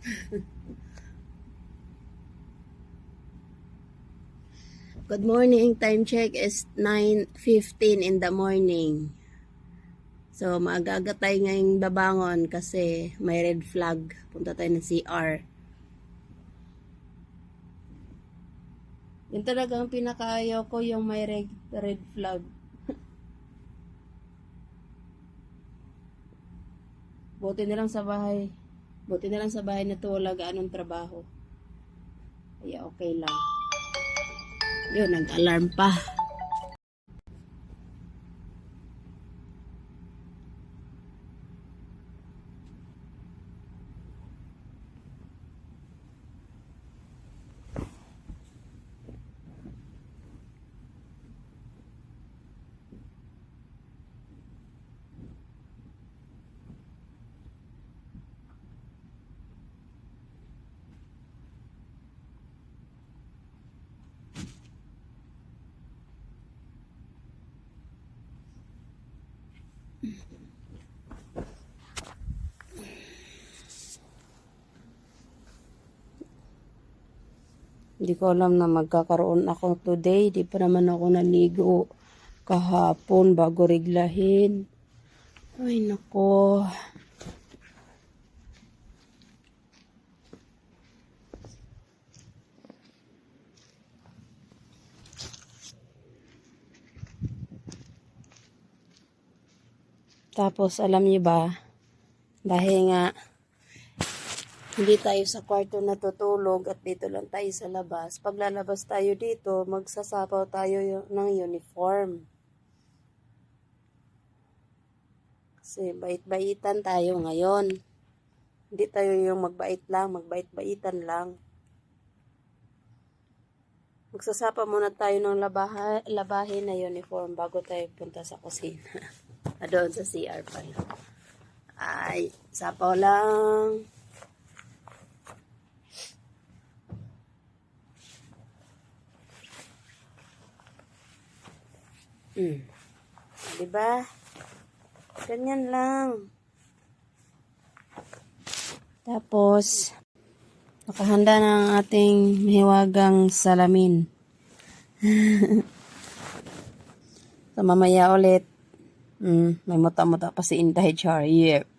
Good morning. Time check is 9.15 in the morning. So, maaga tayo ngayong babangon kasi may red flag. Punta tayo ng CR. Yun talaga ang pinakaayaw ko yung may red, red flag. Buti na lang sa bahay. Buti na lang sa bahay na to wala gaanong trabaho. Kaya okay lang. Yun, nag-alarm pa. Hindi ko alam na magkakaroon ako today. Di pa naman ako naligo kahapon bago reglahin. Ay, nako. Tapos, alam niyo ba, dahil nga, hindi tayo sa kwarto natutulog at dito lang tayo sa labas. Pag lalabas tayo dito, magsasapaw tayo ng uniform. Kasi bait-baitan tayo ngayon. Hindi tayo yung magbait lang, magbait-baitan lang. Magsasapa muna tayo ng labaha, labahin na uniform bago tayo punta sa kusina. Doon sa CR pala. Ay, sapaw lang. Mm. Di ba? Ganyan lang. Tapos, nakahanda na ang ating mahiwagang salamin. so, mamaya ulit, mm, may muta-muta pa si Inday Char. Yep.